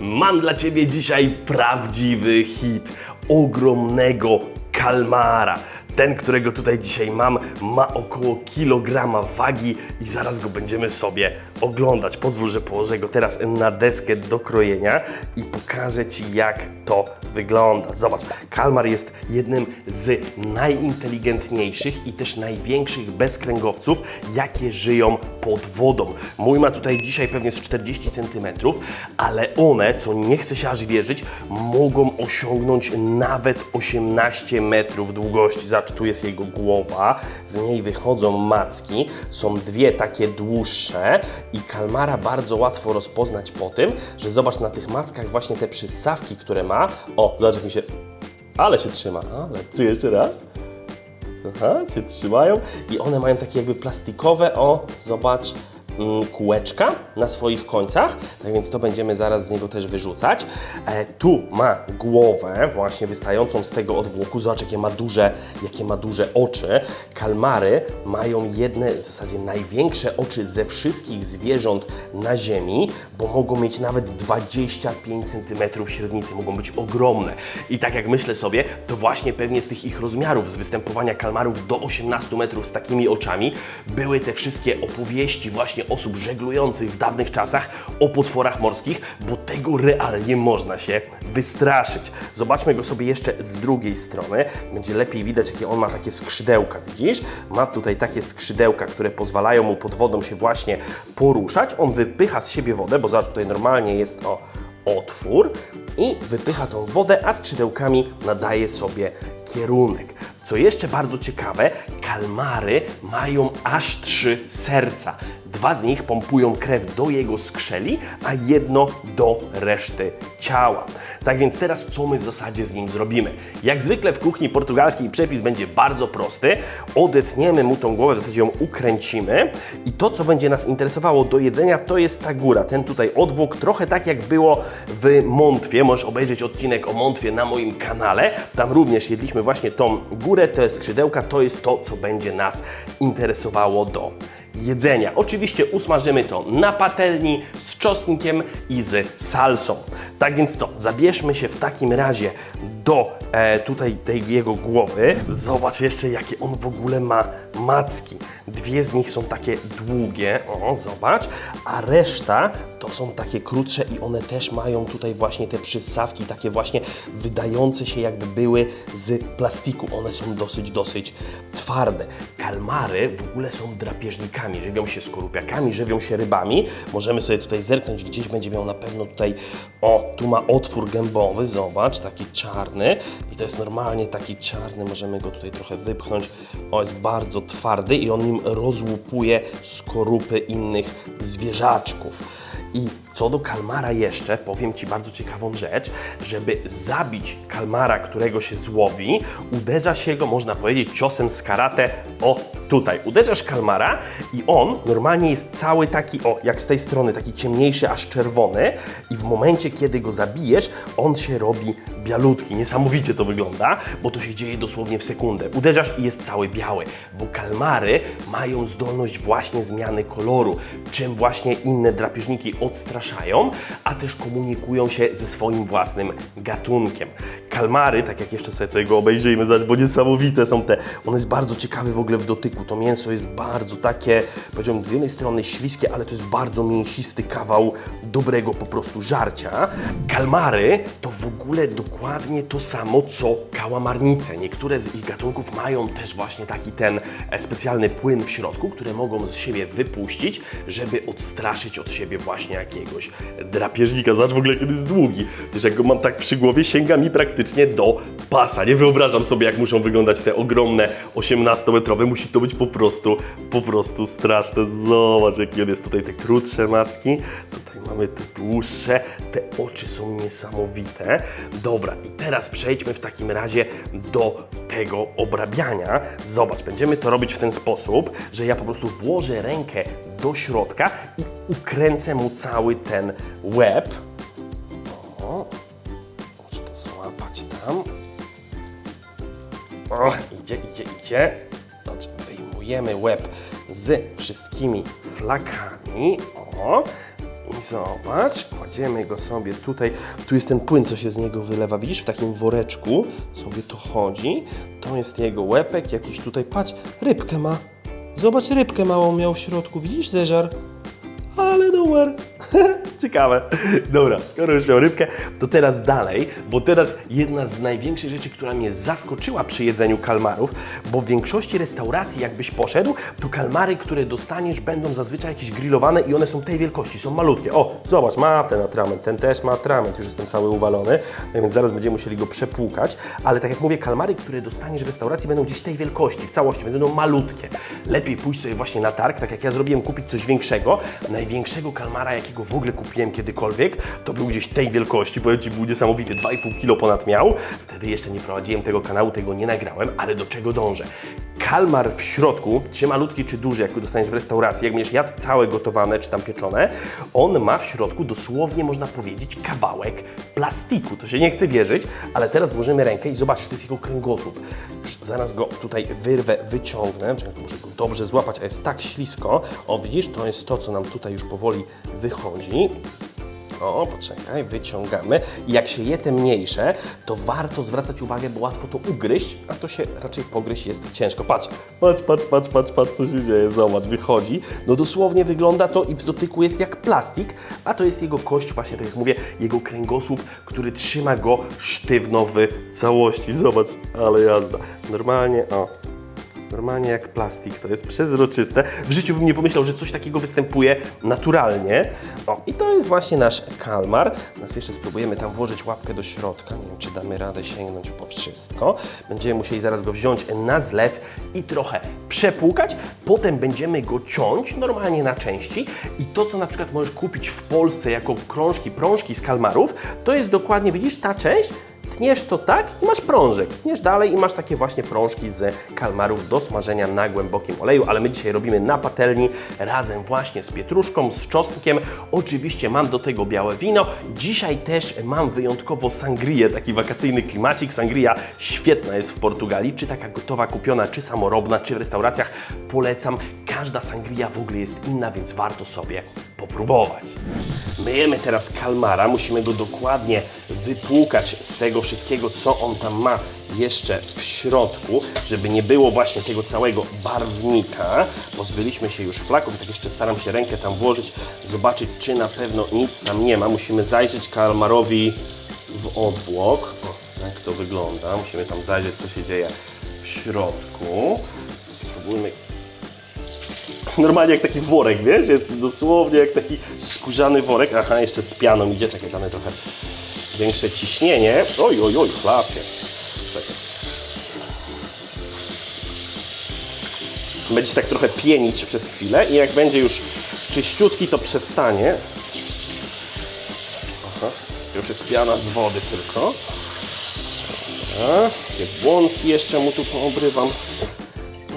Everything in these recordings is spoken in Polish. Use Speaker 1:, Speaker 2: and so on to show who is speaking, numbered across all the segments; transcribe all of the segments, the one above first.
Speaker 1: Mam dla Ciebie dzisiaj prawdziwy hit ogromnego kalmara. Ten, którego tutaj dzisiaj mam, ma około kilograma wagi i zaraz go będziemy sobie oglądać. Pozwól, że położę go teraz na deskę do krojenia i pokażę Ci, jak to wygląda. Zobacz, kalmar jest jednym z najinteligentniejszych i też największych bezkręgowców, jakie żyją pod wodą. Mój ma tutaj dzisiaj pewnie z 40 cm, ale one, co nie chce się aż wierzyć, mogą osiągnąć nawet 18 metrów długości. Zobacz, tu jest jego głowa, z niej wychodzą macki, są dwie takie dłuższe i kalmara bardzo łatwo rozpoznać po tym, że zobacz na tych mackach właśnie te przystawki, które ma. O, zobacz jak mi się... Ale się trzyma, ale tu jeszcze raz. Aha, się trzymają i one mają takie jakby plastikowe, o, zobacz, kółeczka na swoich końcach, tak więc to będziemy zaraz z niego też wyrzucać. E, tu ma głowę właśnie wystającą z tego odwłoku, zobacz jakie ma duże, jakie ma duże oczy. Kalmary mają jedne, w zasadzie największe oczy ze wszystkich zwierząt na ziemi, bo mogą mieć nawet 25 cm średnicy, mogą być ogromne. I tak jak myślę sobie, to właśnie pewnie z tych ich rozmiarów, z występowania kalmarów do 18 metrów z takimi oczami, były te wszystkie opowieści właśnie osób żeglujących w dawnych czasach o potworach morskich, bo tego realnie można się wystraszyć. Zobaczmy go sobie jeszcze z drugiej strony. Będzie lepiej widać, jakie on ma takie skrzydełka, widzisz? Ma tutaj takie skrzydełka, które pozwalają mu pod wodą się właśnie poruszać. On wypycha z siebie wodę, bo zobacz, tutaj normalnie jest o otwór i wypycha tą wodę, a skrzydełkami nadaje sobie kierunek. Co jeszcze bardzo ciekawe, kalmary mają aż trzy serca. Dwa z nich pompują krew do jego skrzeli, a jedno do reszty ciała. Tak więc teraz co my w zasadzie z nim zrobimy? Jak zwykle w kuchni portugalskiej przepis będzie bardzo prosty. Odetniemy mu tą głowę, w zasadzie ją ukręcimy i to, co będzie nas interesowało do jedzenia, to jest ta góra, ten tutaj odwłok, trochę tak jak było w Montwie. Możesz obejrzeć odcinek o Montwie na moim kanale. Tam również jedliśmy właśnie tą górę, te skrzydełka, to jest to, co będzie nas interesowało do jedzenia. Oczywiście usmażymy to na patelni z czosnkiem i z salsą. Tak więc co, zabierzmy się w takim razie do e, tutaj tej jego głowy. Zobacz jeszcze jakie on w ogóle ma macki. Dwie z nich są takie długie, o zobacz, a reszta to są takie krótsze i one też mają tutaj właśnie te przystawki, takie właśnie wydające się jakby były z plastiku. One są dosyć, dosyć twarde. Kalmary w ogóle są drapieżnikami, żywią się skorupiakami, żywią się rybami. Możemy sobie tutaj zerknąć, gdzieś będzie miał na pewno tutaj, o, tu ma otwór gębowy, zobacz, taki czarny i to jest normalnie taki czarny, możemy go tutaj trochę wypchnąć. O, jest bardzo twardy i on nim rozłupuje skorupy innych zwierzaczków. I co do kalmara jeszcze, powiem Ci bardzo ciekawą rzecz, żeby zabić kalmara, którego się złowi, uderza się go, można powiedzieć, ciosem z karate, o tutaj. Uderzasz kalmara i on normalnie jest cały taki, o jak z tej strony, taki ciemniejszy, aż czerwony i w momencie, kiedy go zabijesz, on się robi bialutki. Niesamowicie to wygląda, bo to się dzieje dosłownie w sekundę. Uderzasz i jest cały biały, bo kalmary mają zdolność właśnie zmiany koloru, czym właśnie inne drapieżniki odstraszają, a też komunikują się ze swoim własnym gatunkiem. Kalmary, tak jak jeszcze sobie tego obejrzyjmy, bo niesamowite są te, on jest bardzo ciekawy w ogóle w dotyku, to mięso jest bardzo takie, powiedziałbym, z jednej strony śliskie, ale to jest bardzo mięsisty kawał dobrego po prostu żarcia. Kalmary to w ogóle dokładnie to samo, co kałamarnice. Niektóre z ich gatunków mają też właśnie taki ten e, specjalny płyn w środku, które mogą z siebie wypuścić, żeby odstraszyć od siebie właśnie jakiegoś drapieżnika. Zobacz w ogóle, kiedy jest długi. Wiesz, jak go mam tak przy głowie, sięga mi praktycznie do pasa. Nie wyobrażam sobie, jak muszą wyglądać te ogromne 18-metrowe. Musi to być po prostu, po prostu straszne. Zobacz, jakie on jest tutaj te krótsze macki. Tutaj mamy te dłuższe. Te oczy są niesamowite. Dobra, i teraz przejdźmy w takim razie do tego obrabiania. Zobacz, będziemy to robić w ten sposób, że ja po prostu włożę rękę do środka i ukręcę mu cały ten łeb. O, muszę to złapać tam. O, idzie, idzie, idzie. Patrz, wyjmujemy łeb z wszystkimi flakami. O, i zobacz, kładziemy go sobie tutaj. Tu jest ten płyn, co się z niego wylewa. Widzisz, w takim woreczku sobie to chodzi. To jest jego łepek, jakiś tutaj, patrz, rybkę ma. Zobacz, rybkę małą miał w środku. Widzisz, zeżar? Ale numer. Ciekawe. Dobra, skoro już miał rybkę, to teraz dalej, bo teraz jedna z największych rzeczy, która mnie zaskoczyła przy jedzeniu kalmarów, bo w większości restauracji jakbyś poszedł, to kalmary, które dostaniesz będą zazwyczaj jakieś grillowane i one są tej wielkości, są malutkie. O, zobacz, ma ten atrament, ten też ma atrament, już jestem cały uwalony, no więc zaraz będziemy musieli go przepłukać, ale tak jak mówię, kalmary, które dostaniesz w restauracji będą gdzieś tej wielkości, w całości, więc będą malutkie. Lepiej pójść sobie właśnie na targ, tak jak ja zrobiłem, kupić coś większego. Największego kalmara, jakiego w ogóle kupiłem kiedykolwiek, to był gdzieś tej wielkości, powiem Ci, był niesamowity, 2,5 kg ponad miał. Wtedy jeszcze nie prowadziłem tego kanału, tego nie nagrałem, ale do czego dążę? Kalmar w środku, czy malutki, czy duży, jak go dostaniesz w restauracji, jak będziesz jadł całe gotowane, czy tam pieczone, on ma w środku dosłownie, można powiedzieć, kawałek plastiku. To się nie chce wierzyć, ale teraz włożymy rękę i zobaczcie, to jest jego kręgosłup. Już zaraz go tutaj wyrwę, wyciągnę, muszę go dobrze złapać, a jest tak ślisko. O, widzisz, to jest to, co nam tutaj już powoli wychodzi. O, poczekaj, wyciągamy. I jak się je te mniejsze, to warto zwracać uwagę, bo łatwo to ugryźć, a to się raczej pogryźć jest ciężko. Patrz, patrz, patrz, patrz, patrz, patrz, co się dzieje. Zobacz, wychodzi. No dosłownie wygląda to i w dotyku jest jak plastik, a to jest jego kość, właśnie tak jak mówię, jego kręgosłup, który trzyma go sztywno w całości. Zobacz, ale jazda. Normalnie, o, Normalnie jak plastik, to jest przezroczyste. W życiu bym nie pomyślał, że coś takiego występuje naturalnie. O, i to jest właśnie nasz kalmar. Teraz jeszcze spróbujemy tam włożyć łapkę do środka. Nie wiem, czy damy radę sięgnąć po wszystko. Będziemy musieli zaraz go wziąć na zlew i trochę przepłukać. Potem będziemy go ciąć normalnie na części. I to, co na przykład możesz kupić w Polsce jako krążki, prążki z kalmarów, to jest dokładnie, widzisz, ta część, Tniesz to tak i masz prążek. Tniesz dalej i masz takie właśnie prążki z kalmarów do smażenia na głębokim oleju, ale my dzisiaj robimy na patelni razem właśnie z pietruszką, z czosnkiem. Oczywiście mam do tego białe wino. Dzisiaj też mam wyjątkowo sangrię, taki wakacyjny klimacik. Sangria świetna jest w Portugalii, czy taka gotowa, kupiona, czy samorobna, czy w restauracjach. Polecam. Każda sangria w ogóle jest inna, więc warto sobie popróbować. Myjemy teraz kalmara, musimy go dokładnie wypłukać z tego wszystkiego, co on tam ma jeszcze w środku, żeby nie było właśnie tego całego barwnika. Pozbyliśmy się już flaków, tak jeszcze staram się rękę tam włożyć, zobaczyć, czy na pewno nic tam nie ma. Musimy zajrzeć kalmarowi w obłok. O, jak to wygląda. Musimy tam zajrzeć, co się dzieje w środku. Spróbujmy normalnie jak taki worek, wiesz? Jest dosłownie jak taki skórzany worek. Aha, jeszcze z pianą idzie. Czekaj, damy trochę większe ciśnienie. Oj, oj, oj, chlapie. Będzie tak trochę pienić przez chwilę i jak będzie już czyściutki, to przestanie. Aha, już jest piana z wody tylko. Dobra, błonki jeszcze mu tu poobrywam.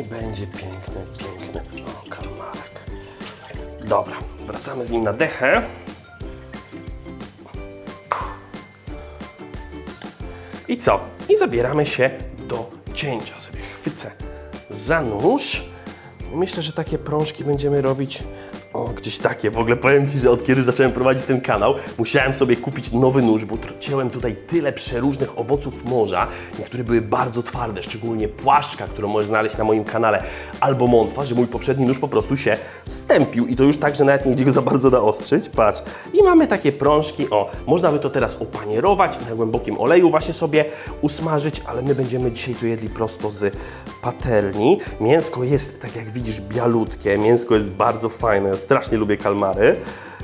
Speaker 1: I będzie piękny, piękny o, kalmarek. Dobra, wracamy z nim na dechę. I co? I zabieramy się do cięcia. Sobie chwycę za nóż. Myślę, że takie prążki będziemy robić. O, gdzieś takie. W ogóle powiem Ci, że od kiedy zacząłem prowadzić ten kanał, musiałem sobie kupić nowy nóż, bo cięłem tutaj tyle przeróżnych owoców morza. Niektóre były bardzo twarde, szczególnie płaszczka, którą możesz znaleźć na moim kanale, albo mątwa, że mój poprzedni nóż po prostu się stępił i to już tak, że nawet nie idzie go za bardzo naostrzyć. Patrz. I mamy takie prążki. O, można by to teraz opanierować i na głębokim oleju właśnie sobie usmażyć, ale my będziemy dzisiaj tu jedli prosto z patelni. Mięsko jest, tak jak widzisz, bialutkie. Mięsko jest bardzo fajne. Ja strasznie lubię kalmary.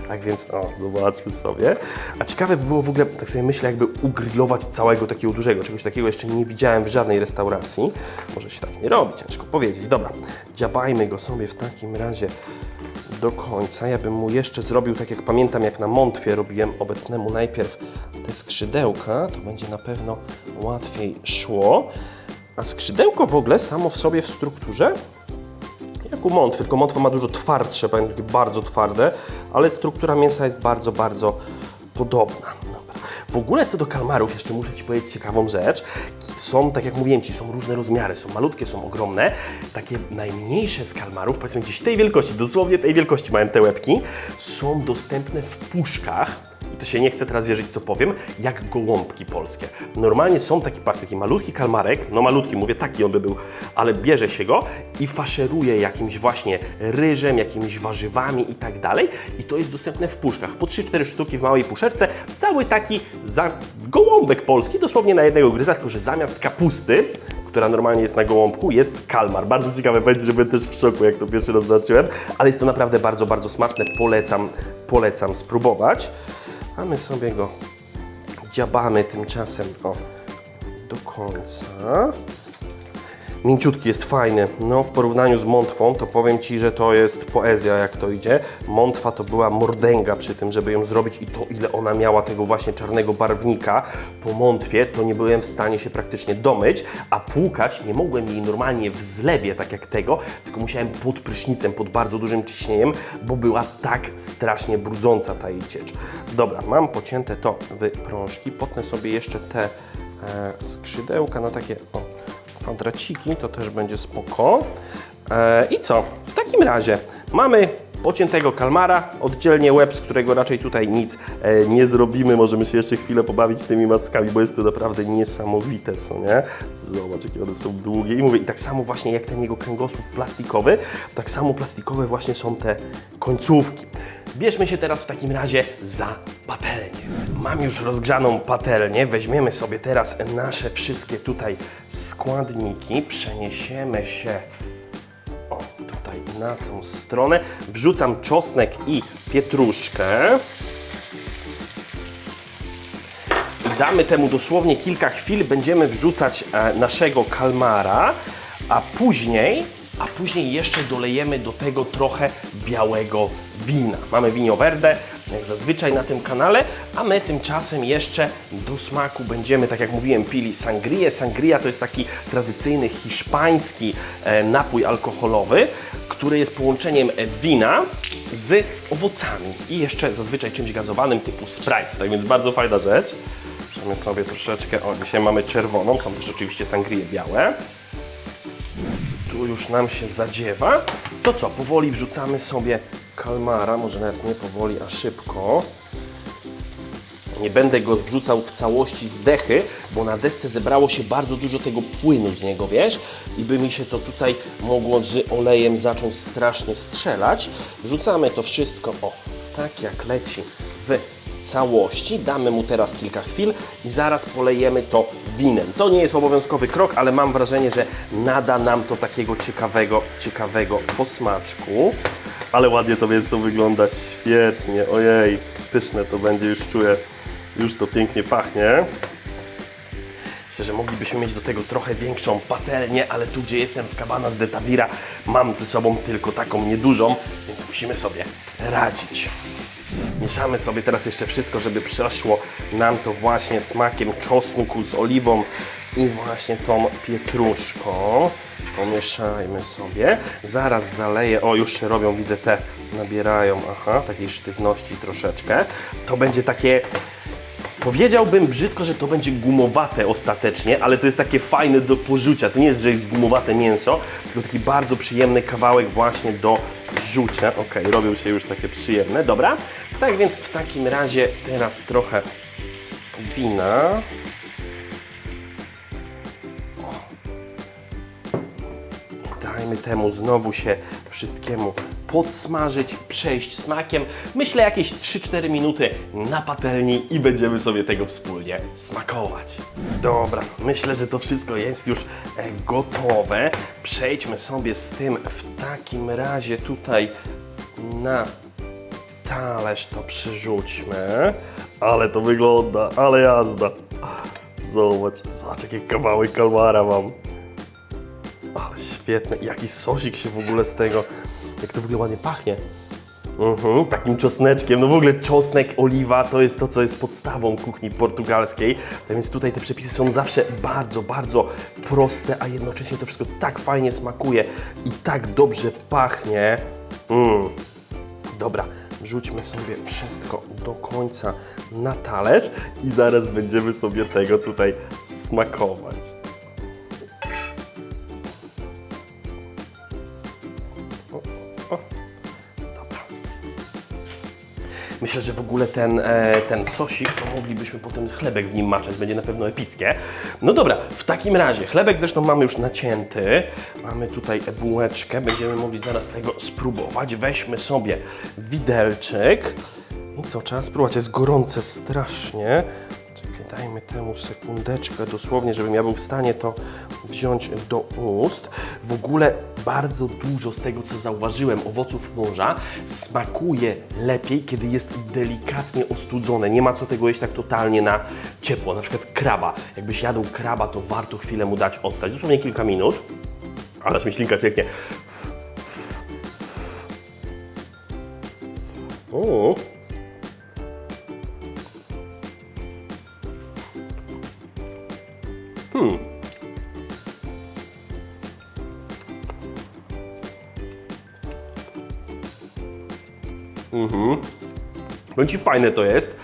Speaker 1: Tak więc, o, zobaczmy sobie. A ciekawe by było w ogóle, tak sobie myślę, jakby ugrillować całego takiego dużego. Czegoś takiego jeszcze nie widziałem w żadnej restauracji. Może się tak nie robi, ciężko powiedzieć. Dobra, dziabajmy go sobie w takim razie do końca. Ja bym mu jeszcze zrobił, tak jak pamiętam, jak na mątwie robiłem, obetnę mu najpierw te skrzydełka, to będzie na pewno łatwiej szło. A skrzydełko w ogóle samo w sobie w strukturze jak u mątwy, tylko mątwa ma dużo twardsze, pamiętam, bardzo twarde, ale struktura mięsa jest bardzo, bardzo podobna. Dobra. W ogóle co do kalmarów, jeszcze muszę Ci powiedzieć ciekawą rzecz. Są, tak jak mówiłem Ci, są różne rozmiary, są malutkie, są ogromne. Takie najmniejsze z kalmarów, powiedzmy gdzieś tej wielkości, dosłownie tej wielkości mają te łebki, są dostępne w puszkach się nie chce teraz wierzyć, co powiem, jak gołąbki polskie. Normalnie są taki, patrz, taki malutki kalmarek, no malutki, mówię taki on by był, ale bierze się go i faszeruje jakimś właśnie ryżem, jakimiś warzywami i tak dalej i to jest dostępne w puszkach. Po 3-4 sztuki w małej puszeczce, cały taki za... gołąbek polski, dosłownie na jednego gryza, tylko że zamiast kapusty, która normalnie jest na gołąbku, jest kalmar. Bardzo ciekawe będzie, że byłem też w szoku, jak to pierwszy raz zobaczyłem, ale jest to naprawdę bardzo, bardzo smaczne. Polecam, polecam spróbować. A my sobie go dziabamy tymczasem o, do końca. Mięciutki jest fajny. No, w porównaniu z Montwą, to powiem Ci, że to jest poezja, jak to idzie. Montwa to była mordęga przy tym, żeby ją zrobić i to, ile ona miała tego właśnie czarnego barwnika po Montwie, to nie byłem w stanie się praktycznie domyć, a płukać nie mogłem jej normalnie w zlewie, tak jak tego, tylko musiałem pod prysznicem, pod bardzo dużym ciśnieniem, bo była tak strasznie brudząca ta jej ciecz. Dobra, mam pocięte to w prążki, potnę sobie jeszcze te e, skrzydełka na takie, o, kwadraciki, to też będzie spoko. E, I co? W takim razie mamy pociętego kalmara, oddzielnie łeb, z którego raczej tutaj nic e, nie zrobimy. Możemy się jeszcze chwilę pobawić tymi mackami, bo jest to naprawdę niesamowite, co nie? Zobacz, jakie one są długie. I mówię, i tak samo właśnie jak ten jego kręgosłup plastikowy, tak samo plastikowe właśnie są te końcówki. Bierzmy się teraz w takim razie za patelnię. Mam już rozgrzaną patelnię. Weźmiemy sobie teraz nasze wszystkie tutaj składniki. Przeniesiemy się o, tutaj na tą stronę. Wrzucam czosnek i pietruszkę. I damy temu dosłownie kilka chwil. Będziemy wrzucać e, naszego kalmara, a później, a później jeszcze dolejemy do tego trochę białego wina. Mamy winio verde, jak zazwyczaj na tym kanale, a my tymczasem jeszcze do smaku będziemy, tak jak mówiłem, pili sangrię. Sangria to jest taki tradycyjny hiszpański e, napój alkoholowy, który jest połączeniem wina z owocami i jeszcze zazwyczaj czymś gazowanym typu Sprite. Tak więc bardzo fajna rzecz. Możemy sobie troszeczkę, o dzisiaj mamy czerwoną, są też oczywiście sangrie białe. Tu już nam się zadziewa. To co, powoli wrzucamy sobie kalmara, może nawet nie powoli, a szybko. Nie będę go wrzucał w całości z dechy, bo na desce zebrało się bardzo dużo tego płynu z niego, wiesz? I by mi się to tutaj mogło z olejem zacząć strasznie strzelać. Wrzucamy to wszystko, o, tak jak leci w całości. Damy mu teraz kilka chwil i zaraz polejemy to winem. To nie jest obowiązkowy krok, ale mam wrażenie, że nada nam to takiego ciekawego, ciekawego posmaczku. Ale ładnie to mięso wygląda, świetnie, ojej, pyszne to będzie, już czuję, już to pięknie pachnie. Myślę, że moglibyśmy mieć do tego trochę większą patelnię, ale tu, gdzie jestem w Cabanas de Tavira, mam ze sobą tylko taką niedużą, więc musimy sobie radzić. Mieszamy sobie teraz jeszcze wszystko, żeby przeszło nam to właśnie smakiem czosnku z oliwą i właśnie tą pietruszką. Pomieszajmy sobie. Zaraz zaleję, o już się robią, widzę te nabierają, aha, takiej sztywności troszeczkę. To będzie takie Powiedziałbym brzydko, że to będzie gumowate ostatecznie, ale to jest takie fajne do porzucia. To nie jest, że jest gumowate mięso, tylko taki bardzo przyjemny kawałek właśnie do rzucia. Ok, robią się już takie przyjemne, dobra? Tak więc w takim razie teraz trochę wina. Dajmy temu znowu się wszystkiemu podsmażyć, przejść smakiem. Myślę jakieś 3-4 minuty na patelni i będziemy sobie tego wspólnie smakować. Dobra, myślę, że to wszystko jest już e, gotowe. Przejdźmy sobie z tym w takim razie tutaj na talerz to przyrzućmy. Ale to wygląda, ale jazda. Zobacz, zobacz jaki kawałek kalmara mam. Ale świetne. Jaki sosik się w ogóle z tego. Jak to w ogóle ładnie pachnie. Mhm, takim czosneczkiem. No w ogóle czosnek, oliwa to jest to, co jest podstawą kuchni portugalskiej. Tak więc tutaj te przepisy są zawsze bardzo, bardzo proste, a jednocześnie to wszystko tak fajnie smakuje i tak dobrze pachnie. Mm. Dobra, Wrzućmy sobie wszystko do końca na talerz i zaraz będziemy sobie tego tutaj smakować. Myślę, że w ogóle ten, e, ten sosik, to moglibyśmy potem chlebek w nim maczać, będzie na pewno epickie. No dobra, w takim razie, chlebek zresztą mamy już nacięty, mamy tutaj bułeczkę, będziemy mogli zaraz tego spróbować. Weźmy sobie widelczyk i co, trzeba spróbować, jest gorące strasznie. Dajmy temu sekundeczkę dosłownie, żebym ja był w stanie to wziąć do ust. W ogóle bardzo dużo z tego, co zauważyłem, owoców morza smakuje lepiej, kiedy jest delikatnie ostudzone. Nie ma co tego jeść tak totalnie na ciepło. Na przykład kraba. Jakbyś jadł kraba, to warto chwilę mu dać odstać. Dosłownie kilka minut. Ale aż mi ślinka cieknie. O. Powiem Ci, fajne to jest.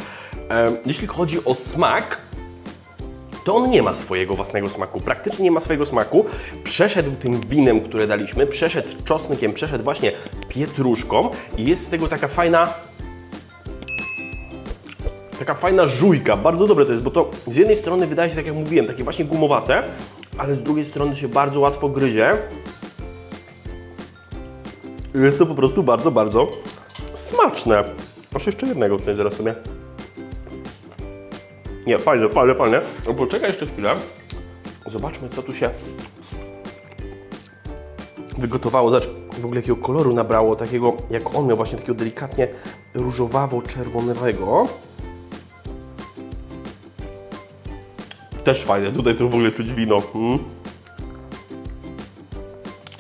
Speaker 1: Jeśli chodzi o smak, to on nie ma swojego własnego smaku. Praktycznie nie ma swojego smaku. Przeszedł tym winem, które daliśmy, przeszedł czosnkiem, przeszedł właśnie pietruszką i jest z tego taka fajna taka fajna żujka. Bardzo dobre to jest, bo to z jednej strony wydaje się, tak jak mówiłem, takie właśnie gumowate, ale z drugiej strony się bardzo łatwo gryzie. Jest to po prostu bardzo, bardzo smaczne. Masz jeszcze jednego tutaj zaraz sobie. Nie, fajne, fajne, fajne. No poczekaj jeszcze chwilę. Zobaczmy, co tu się wygotowało. Zobacz, w ogóle jakiego koloru nabrało, takiego jak on miał, właśnie takiego delikatnie różowawo-czerwonego. Też fajne, tutaj to w ogóle czuć wino. Mm.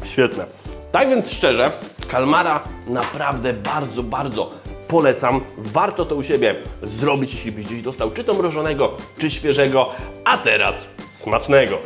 Speaker 1: Świetne. Tak więc szczerze, kalmara naprawdę bardzo, bardzo polecam. Warto to u siebie zrobić, jeśli byś gdzieś dostał czy to mrożonego, czy świeżego. A teraz smacznego.